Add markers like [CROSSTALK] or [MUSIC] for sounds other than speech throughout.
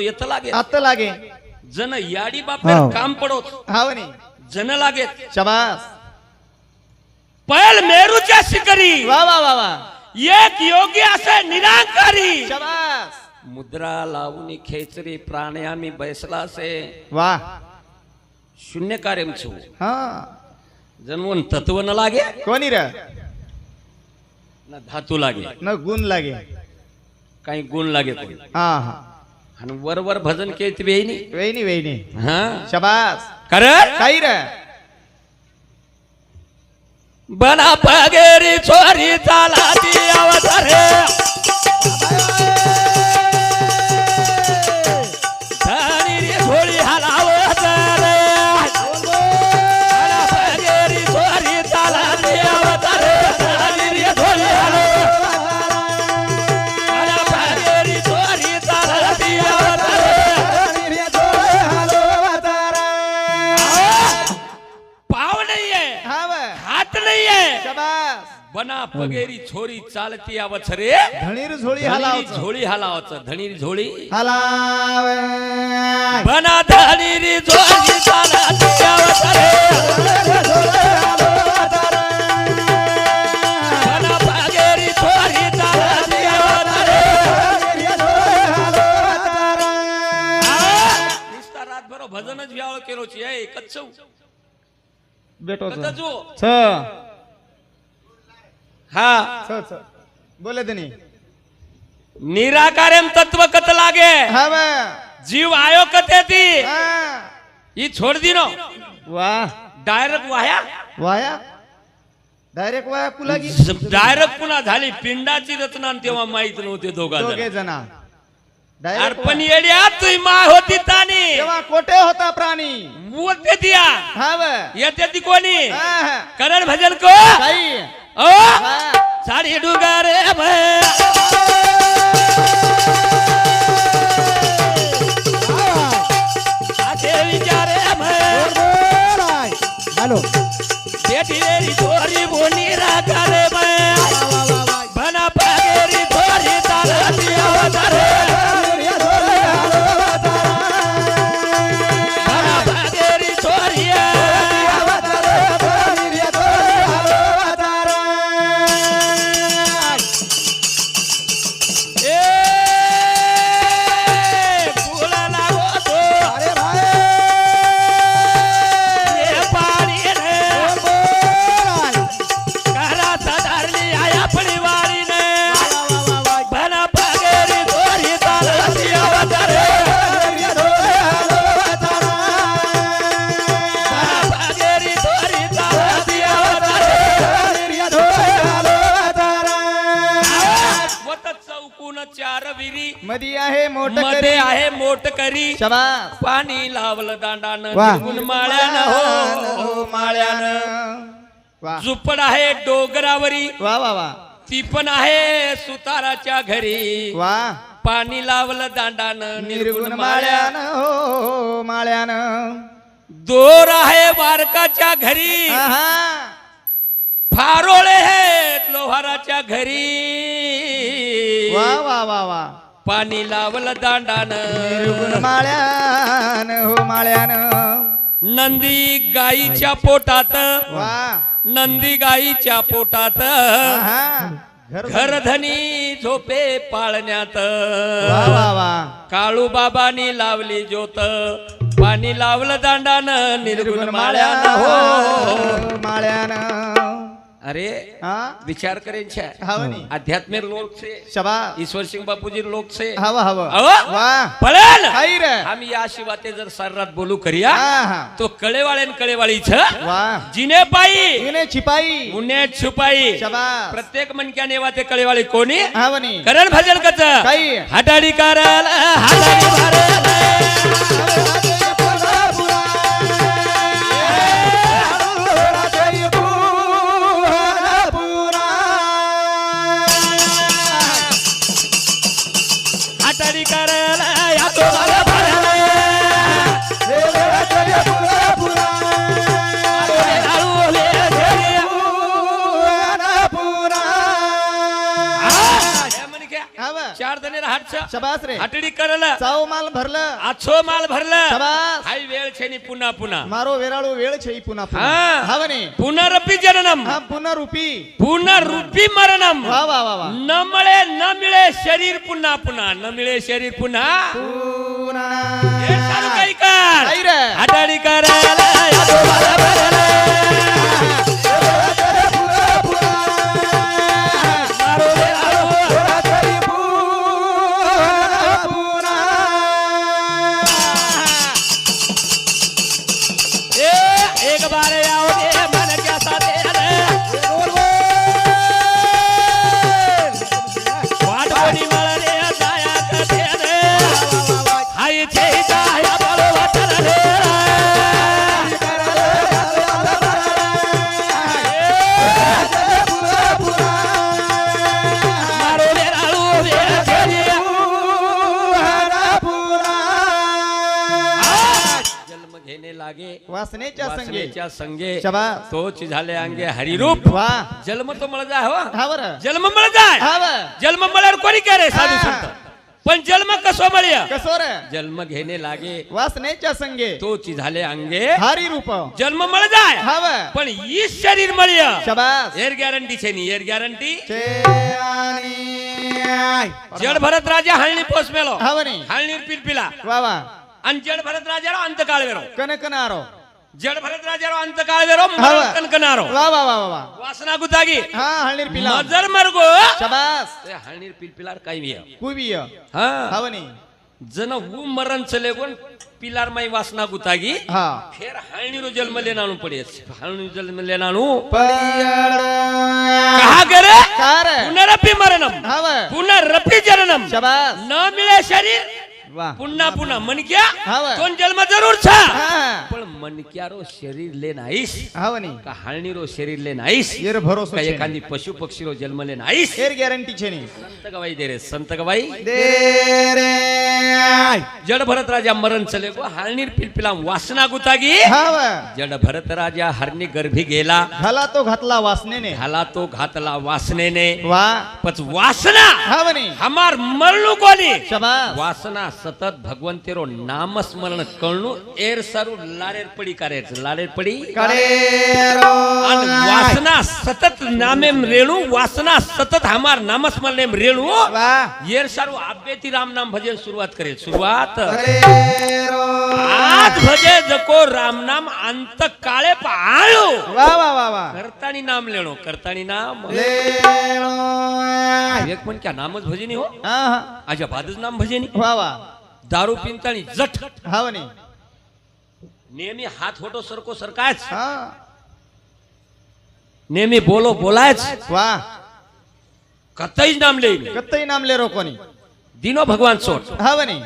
तो येत लागे आता लागे जन याडी बापेर हो. काम पडोत हा वनी जन लागे शबास पैल मेरूच्या शिकरी वा वा वा वा एक योगी असे निरांकारी शबास मुद्रा लावून खेचरी प्राणायामी बैसला से वा शून्य कार्यम छु हा जन्मून तत्व न लागे कोणी र न धातू लागे न गुण लागे काही गुण लागे कोणी हा हा आणि वरवर भजन केत वेईनी वेणी वेणी. हा? शबास. कर काही र? बना पगेरी चोरी चाला ती अवतारे. चालती आवच रे. धणीर झोळी हलावच. झोळी हालावच. धणीरी झोळी. हलाव. बना धणीरी झोळी चालती आवच रे. व्याळ केलो ची बोले धनी निराकार्यम तत्व कत लागे? हा जीव आयो कते ती? हा. ही छोड दी नो. वा. डायरेक्ट वाया? वाया? डायरेक्ट वाया पुलागी. डायरेक्ट पुन्हा झाली. पिंडाची रचना तेव्हा माहीत नव्हते दोघा दोघे जना अरे डायरेक्ट पण येड्या तुझी होती तानी. तेव्हा कोठे होता प्राणी? बोलते दिया. हा व येते ती कोणी? हा, हा. करण भजन को? काही ओ? हा. साडी डुगारे भय आते विचारे भय हॅलो बेटी वेरी चार विरी. मधी आहे मोठमध्ये आहे मोठ करी शबास. पाणी लावलं दांडानं वा. निघून माळ्यानं हो माळ्यानं. वा. झुपड आहे डोंगरावरी. वा वा वा. ती पण आहे सुताराच्या घरी. वा. पाणी लावलं दांडानं निर्गुण माळ्यानं. माळ्यानं हो माळ्यानं. दोर आहे बारकाच्या घरी. आहा. फारोळे आहेत लोहाराच्या घरी. वा वा वा वा. पाणी लावलं निर्गुण दांडानं. माळ्यानं हो माळ्यानं. नंदी गाईच्या पोटात. वा. नंदी गाईच्या पोटात. घर घरधनी झोपे पाळण्यात. वा वा वा. काळू बाबांनी लावली ज्योत. पाणी लावलं दांडानं निर्गुण माळ्यानं. हो माळ्यानं. अरे हाँ? विचार करें आध्यात्मिक लोक से शबा. ईश्वर सिंह बापूजी लोक से. हवा हवा. पळेल. आम्ही याशिवाय ते जर सर्रात बोलू करूया तो कळेवाळ्यान कळेवाळीच जिने पायी. जिने छिपाई उन्हे छुपाई शबा. प्रत्येक मणक्या नेवा ते कळेवाळी कोणी? करण भजन कच हटाडी कारण शबास रे. हटडी करला. चाव माल भरलं. आछो माल भरलं. शबास. आई वेळ छेनी पुन्हा पुन्हा. मारो वेराळो वेळ छेई पुन्हा पुन्हा. हवने पुनरपी जननम. हा पुनरुपी. पुनरुपी मरणम. वा वा वा न मिळे न मिळे शरीर पुन्हा पुन्हा. न मिळे शरीर पुन्हा. पुन्हा. हे चालू काही कर. हटडी करायला. त्याच्या संगे तोच झाले अंगे हरिरूप. वा. जन्म तो मला जाय हो. जन्म मला जाय जन्म मला कोणी करे साधू हा. संत? पण जन्म कसो मळ्या? कसो रे जन्म घेणे लागे. वासनेच्या संगे. तोच झाले अंगे. हरी रूप जन्म मळ जाय हा पण ई शरीर मळ्या. शबास. एअर गॅरंटी छे नी एअर गॅरंटी? जड भरत राजा हळणी पोस मेलो. हवनी हळणी पिलपिला वा वा. आणि जड भरत राजा अंत काळ वेलो कन कन आरो जड भरत राजारो अंत काळ जरो मरण कनारो वा वा वा वा वासना गुतागी. हा हळनीर पिला मजर मरगो. शाबास. ते हळनीर पिल पिलार काही विया. कुविय. हा. हवनी जन हु मरण चले कोण? पिलार माई वासना गुतागी. हा. फेर हळनीरो जन्म लेनाणू पडे हळनी जन्म लेनाणू. कहा करे? पुनरपि मरणम. पुनरपि जननम. शाबास. न मिले शरीर વાહ પુન્ના પુના મનક્યા તોન જલમાં જરૂર છે પણ મનક્યારો શરીર લેન આઈશ હાવની કા હાલનીરો શરીર લેન આઈશ એર ભરોસો છે એકાંદી પશુ પક્ષીરો જન્મ લેન આઈશ એર ગેરંટી છે ની સંત ગવાઈ દે રે સંત ગવાઈ દે રે जड भरत राजा मरण चले गो हरणीर पिलपिला वासना गुतागी जड भरत राजा हरणी गर्भी गेला हला तो घातला वासने हला तो घातला वासनेने वा पच वासना हमार मरणू कोणी वासना सतत भगवंतेरो नामस्मरण करणू एर सारु लारेर पडी करे लारेर पडी करे वासना सतत नामे रेणू वासना सतत हमार नामस्मरणेम रेणू एर सारू आबेती राम नाम भजन सुरुवात करे કરી શરૂઆત આજ ભજે જકો રામ નામ અંત કાળે પાળો વાહ વાહ વાહ વાહ. કરતાની નામ લેણો કરતાની નામ. લેણો એક પણ ક્યાં નામ જ ભજે નહીં હો. હા હા. આજે ભાદ જ નામ ભજે નહીં. વાહ વાહ. દારૂ પીંતાની જઠ. હાવ નહીં નેમી હાથ હોટો સરકો સરકાય છે હા. નેમી બોલો બોલાય છે વાહ. કતઈ નામ લે. કતઈ નામ લે રોકોની દીનો ભગવાન સોટ હવે નહીં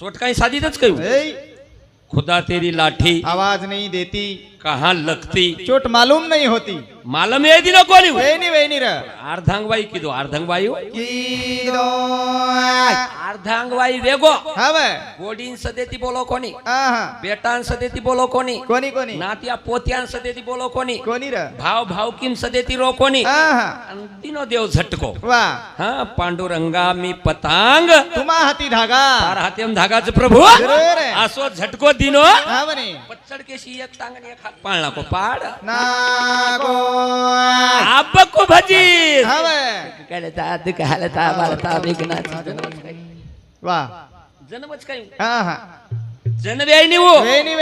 સોટ કાંઈ સાદી જ કહ્યું. ખુદા તેરી લાઠી. આવાજ નહીં દેતી. कहा लगती? चोट मालूम नहीं होती। मालम ये दिनो कोणी वेनी वेनी र अर्धांगवाई किदो अर्धांगवाई किदो अर्धांगवाई वेगो हव गोडीन सदेती बोलो कोणी हा हा। बेटान सदेती बोलो कोणी कोणी कोणी नात्या पोत्यान सदेती बोलो कोणी कोणी र भाव भावकीन सदेती रो कोणी हा हा। आणि दिनो देव झटको। वा हा पांडुरंगा मी पतांग। तुम्हा हाती धागा। तार हातेम धागाचं प्रभू। बरोबर आहे. असो झटको दिनो। हवनी पच्चड केशी एक पाळणा को पाड नाको भजी. हवे. काही हा हो. वेणी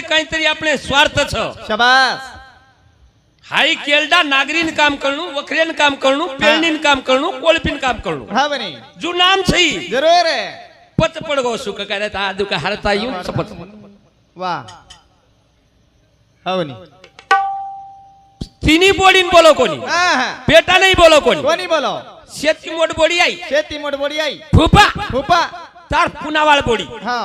काहीतरी आपले स्वार्थ छ. हाई केलडा नागरीन काम करणू वखरेन काम करणू पेरणीन काम करणू कोळपीन काम करणू. हा नाम छई. जरूर है पत पडगो सुख करता दुख हरता येऊन सपत. वा. हवनी. तिन्ही बोडीन बोलो कोणी. पेटा नाही बोलो कोणी. कोणी बोलो शेती मोठ बोडी आई. शेती मोठ बोडी आई. फुपा फुपा तार पुनावाळ बोडी. हा.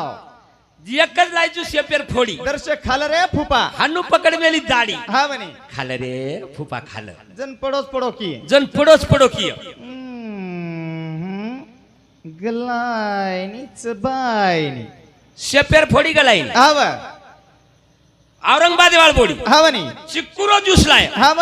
एकच लायचू शेपेर फोडी. दर्शक खाल रे फुपा हानू पकड मेली दाढी. हा म्हणे खाल रे फुपा खाल. जन पडोस पडो की जन पडोस पडो की गलायनीच बायनी. शेपेर फोडी गलाई हा ब औरंगाबाद वाळ बोडी हा बनी चिक्कुरो ज्यूस लाय हा ब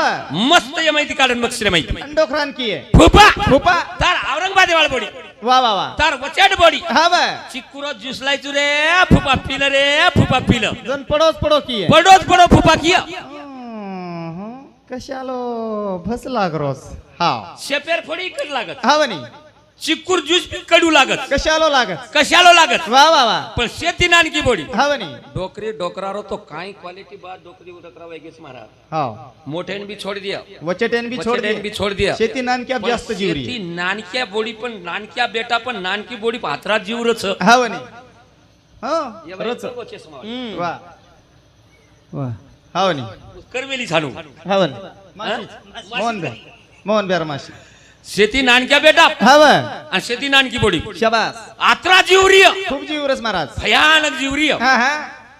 मस्त ये माहिती काढून बघ श्री माहिती अंडोखरान की फुपा फुपा तार औरंगाबाद वाळ बोडी वा वा वा तार वचेड बोडी हा ब चिक्कुरो ज्यूस लायचू रे फुपा पिल रे फुपा पिल जन पडोस पडो की पडोच पडो फुपा हम्म, कशालो भसला रोज हा शेपेर फोडी कर लागत हा बनी चिक्कुर ज्यूस बी कडू लागत. कशालो लागत? कशालो लागत? वा वा वा. पण शेती नानकी बोडी. हा बनी डोकरी डोकरारो तो काही क्वालिटी बात डोकरी उडकरा वैगेच मारा हा. मोठ्याने बी छोड दिया. वचटेन भी छोड़ वचेडेन बी छोड दिया. शेती नानकी अब पण जास्त जीवरी शेती नानक्या बोडी पण नानक्या बेटा पण नानकी बोडी पात्रा जीवरच. हा बनी हा. रोज करवेली वा. वा. हा बनी छानू हा बनी मोहन बेर मोहन बेर माशी. शेती नानक्या बेटा. हा आणि शेती नानकी बोडी शाबास. आत्रा जीवरीय. खूप जीवरस महाराज. भयानक जीवरीय. हा हा.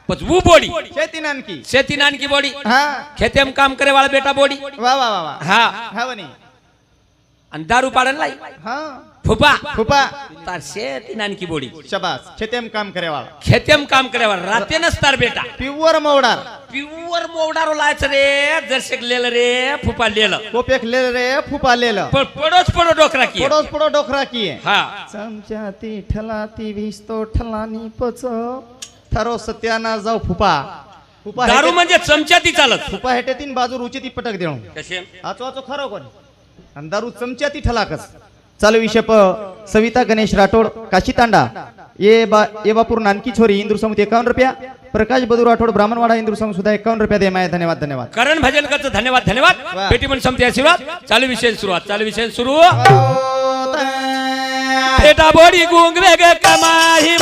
पचवू बोडी. शेती नानकी. शेती नानकी बोडी. हा. खेतेम काम करे वाला बेटा बोडी. वा वा वा वा. हा. हा आणि दारू पाडन लाई. हा. फुपा फुपा तार शेती नानकी बोडी. शाबास. खेतेम काम करे वाला खेतेम काम करे वाला रातेनच तार बेटा. प्युअर मोवडार. प्युअर मोवडारो लायचं रे. जरसेक लेलं रे फुपा लेलं. कोपेक ले रे फुपा लेल. पण पडोच पडो डोकरा की पडोस पडो डोकरा की हा. चमच्या ती ठलाती वीसतो ठलानी पच. ठरो सत्याना जाऊ फुपा फुपा दारू हेटे- म्हणजे चमच्या ती चालत. फुपा हेटे तीन बाजू रुची ती पटक देऊ कसे आचो आचो खरो कोणी? आणि दारू चमच्या ती ठलाकच. चालू विषय प सविता गणेश राठोड काशी तांडा. ये बा ये बापूर नानकी छोरी इंदूर समुद्र एकावन्न रुपया. प्रकाश बदू राठोड ब्राह्मणवाडा इंदूर समुद्र सुद्धा एकावन्न रुपया दे. माय धन्यवाद धन्यवाद. करण भजन करतो. धन्यवाद धन्यवाद. पेटी पण संपते आशीर्वाद. चालू विषय सुरुवात चालू विषय सुरू. बोडी गुंग वेग कमाई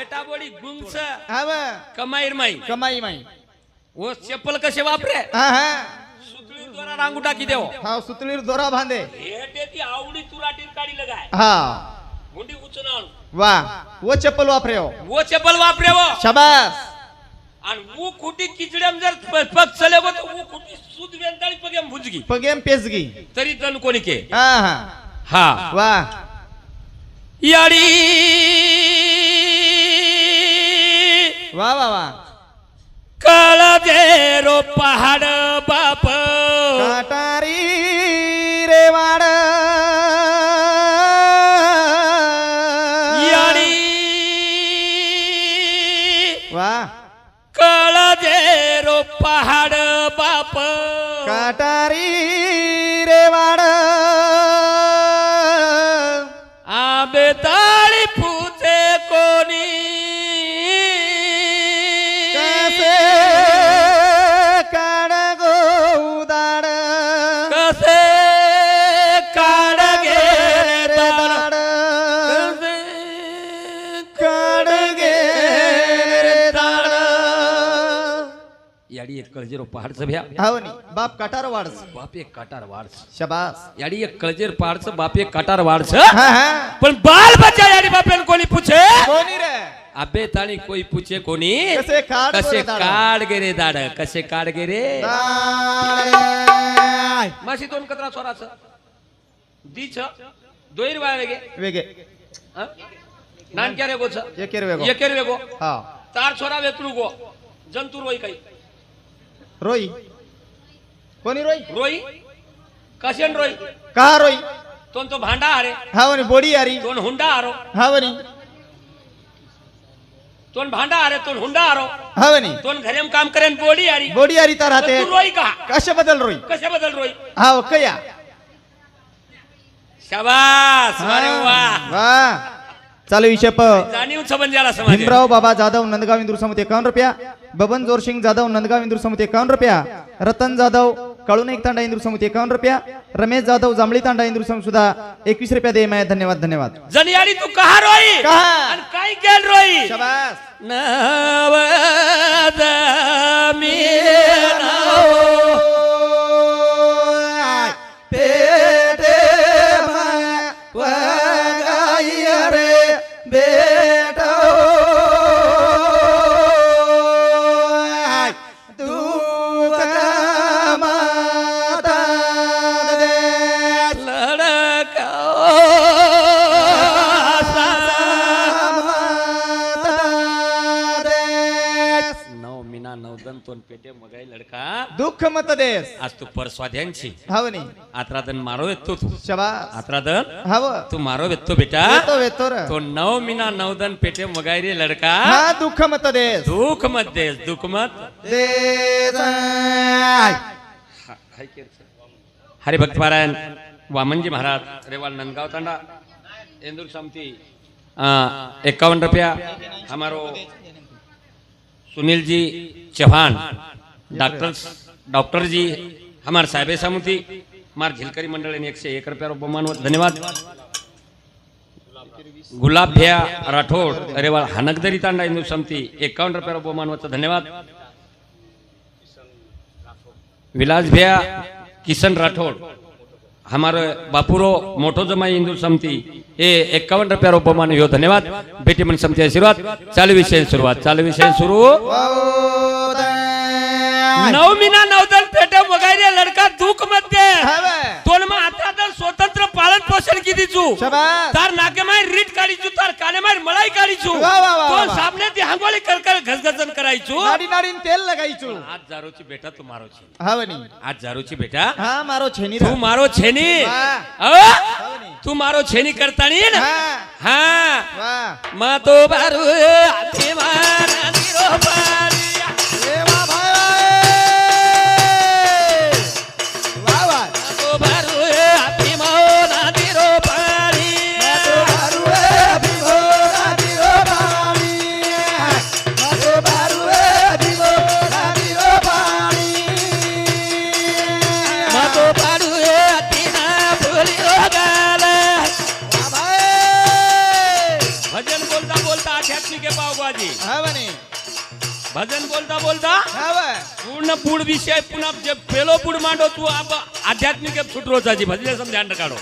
बेटा बोडी गुंगच कमाईर माई कमाई माई वो चप्पल कसे वापरे? हा हा. सुतळी दोरा रांगू टाकी देव. हा सुतळीर दोरा बांधे. ती आवडी तुराटी काढी लगाय. हा. मुंडी उचून आणू. वा. वो चप्पल वापरे हो. वो चप्पल वापरे वो शाबास. आणि वो खुटी किचड्याम जर पग चले गो तर वो खुटी सुद वेंदाळी पगेम भुजगी. पगेम पेजगी. तरी तन कोणी के? हा हा. हा. वा. याडी वा वा वा कळ दे रो पहाड बाप काटारी रे वाड याडी वा कळ दे रो कळजेर पहाडचं भ्या? हावनी बाप काटार वाडस बाप एक काटार वाढच. शबास. याडी एक कळजेर पहाडचं बाप एक काटार वाढच. हा हा. पण बाल बच्चा याडी बापेन कोणी पूछे? कोणी रे? अबे ताणी कोई पूछे कोणी? कसे काढ कसे गे रे दाड कसे काढ गे रे दाय. माशी दोन कचरा स्वराचं दीच. दोईर वाया गे वेगे. हं? नानक्या रे गोच एकेर वेगो. एकेर वेगो. हा तार छोरा वेतरू गो. जंतूर वय काही. रोई. कोणी रोई? रोई? कशेन रोई? का रोई? तोन तो भांडा हारे. हावनी बोडी यारी दोन हुंडा हारो. हावनी तोन भांडा आरे तोन हुंडा आरो हवनी तोन घरेम काम करेन बोडी आरी बोडी आरिता राहते तू रोई का? कशा बदल रोई? कशा बदल रोई? हा कया. शाबास. अरे वा. वा. चालू विषय प. जाणीव संबंध झाला समाज भीमराव बाबा जाधव नंदगाव इंदूर समुद एकावन्न रुपया? बबन जोरसिंग जाधव नंदगाव इंदूर समुद एकावन्न रुपया. रतन जाधव काळून एक तांडा इंदूर समुद एकावन्न रुपया. रमेश जाधव जांभळी तांडा इंदूर समुद सुद्धा एकवीस रुपया दे. माय धन्यवाद धन्यवाद. जनियारी तू कहा रोई? कहा? काय केल रोई? शाबास. नवद मी नऊ पेटे मगाई लडका. दुःख मत देस आज तू परस्वाध्यांची. हवनी आत्रादन मारो येतो तू. शाबास. आत्रादन? हव. तू मारो येतो बेटा. वेतो वेतो र. तो नऊ मीना नवदन पेटे मगाई रे लडका. हा दुःख मत देस दुःख मत. देस दुःख मत हरिभक्त पारायण वामनजी महाराज रेवाल नंदगांव तांडा इंदूर समिति इक्यावन रुपया हमारो सुनील जी चौहान डॉक्टर डॉक्टर जी हमार साहेबे समिति हमार झिलकरी मंडळ एक एकशे एक रुपया बहुमान धन्यवाद। गुलाब भैया राठोड रेवाल हनकदरी तांडा हिंदू समिति एकावन्न रुपया बहुमान धन्यवाद। विलास भैया किशन राठोड हमारे बापुरो मोटो जमाई हिंदू समिति ये एकावन्न रुपया बहुमान यो धन्यवाद। बेटी मन समिति आशीर्वाद। चालू विषय सुरुवात चालू विषय सुरू नऊ मीना नवदल पेटे वगैरे लडका दुःखमध्ये तोन मग आता तर स्वतंत्र पालन पोषण किती चू शाबास तार नाके माय रीट काढीचू तार काने माय मलाई काढीचू वा, वा, वा, तो वा. सामने ती हांगोळी करकर घसघसन करायचू नाडी नाडीन तेल लगायचो आज जारूची बेटा तू मारो छेनी हवनी आज जारूची बेटा हा मारो छेनी तू मारो छेनी वा. अ? हवनी तू मारो छेनी करतानी ना हा हा वा मा तो बारू हाती मारा निरोपारी. देवा पूर्ण बुड विषय पुन्हा जे पेलो बुड मांडो तू आब आध्यात्मिक आहे फुटरोचाची भजने ध्यान काढो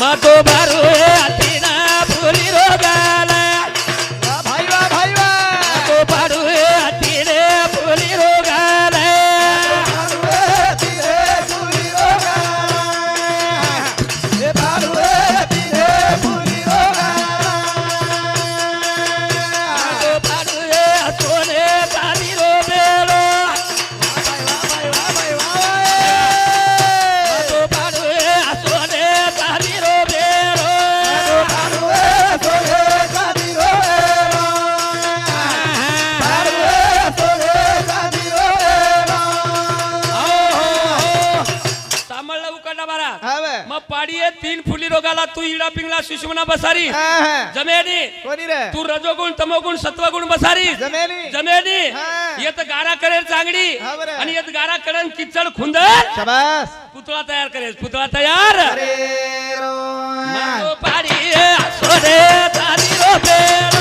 मतो बारू हातीना फुली रोगाला. मतो बारू हातीने फुली तू इडा पिंगला सुषमना बसारी. जमेनी. कोणी रे? तू रजोगुण तमोगुण सत्वगुण बसारी. जमेनी. हा. येत गारा करेल बरं. आणि येत गारा करण किचड खुंदर. शाबास. पुतळा तयार करेल पुतळा तयार. अरे रो सोने तारी रो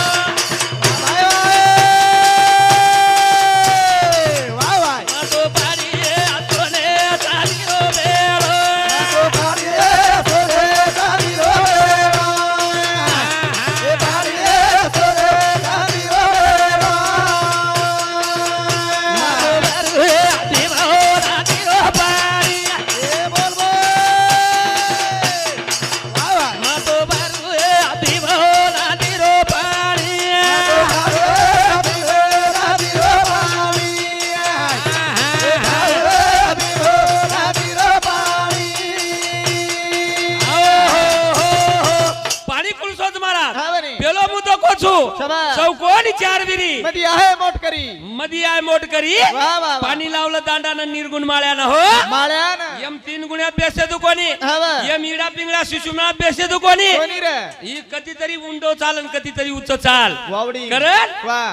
वा, वा, वा. पाणी लावलं दांडानं निर्गुण माळ्यानं हो? माळ्यान. यम तीन गुण्यात बेसे तू कोणी हा वा. यम इडा पिंगळा शिशुमनाथ बेसे तू कोणी कोणी रे? ही कधीतरी उंडो चालन कधीतरी उच्च चाल. वावडी. करण वा.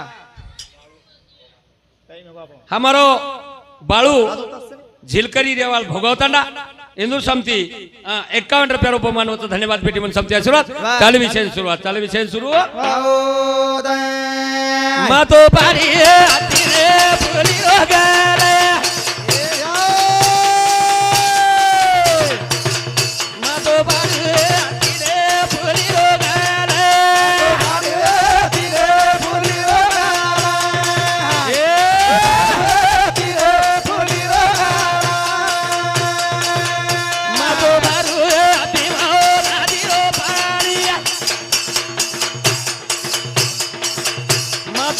हमारो बाळू झिलकरी देवाल भोगवतांडा. इंदूर समती. एकावन्न रुपया रुपये मानवचं धन्यवाद भेटी म्हणून समती. सुरुवात. चालू विषय सुरुवात. चालू विषय सुरू. मातो पारी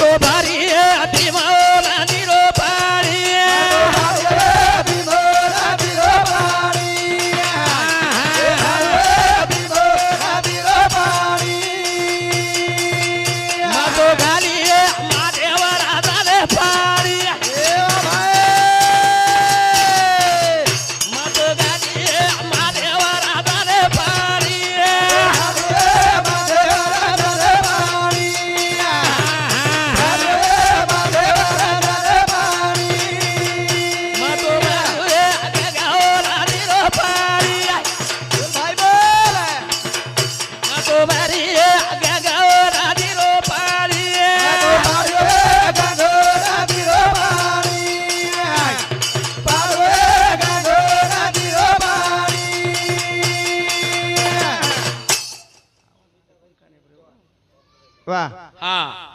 मातो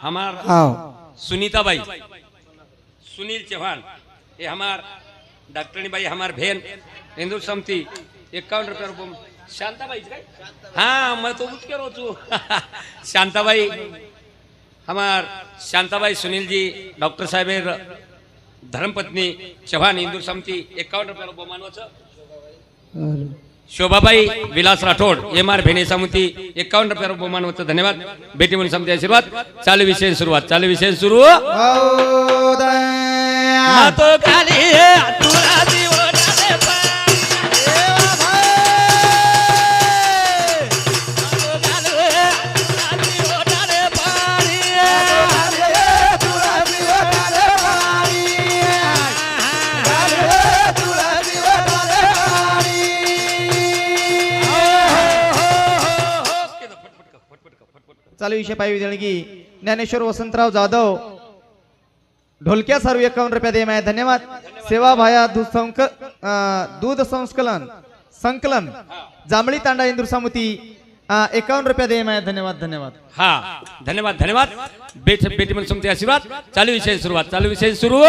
हमार आओ। सुनीता बाई सुनील चौहान ये हमार डॉक्टरनी बाई हमार बहन हिंदू समती एकावन्न रुपये शांताबाई हाँ मैं तो उसके रोचू। [LAUGHS] शांताबाई हमार शांताबाई सुनील जी डॉक्टर साहेब धर्मपत्नी चव्हाण हिंदू समती रुपये रुपये मानवाचं शोभाबाई विलास राठोड एम आर भेणे समिती एकावन्न रुपये रुपये मानवाचं धन्यवाद. बेटी म्हणून समती आशीर्वाद. चालू विषय सुरुवात. चालू विषय सुरू. चालू विषय पाहिजे देणगी ज्ञानेश्वर वसंतराव जाधव. ढोलक्या सर्व एकावन्न रुपया देम आहे धन्यवाद. सेवा भाया दूध संक दूध संकलन संकलन. जांभळी तांडा इंदूर समिती एकावन्न रुपया देम आहे धन्यवाद धन्यवाद. हा धन्यवाद धन्यवाद. बेट बेटी म्हणून समती आशीर्वाद. चालू विषय सुरुवात चालू विषय सुरू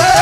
आहा.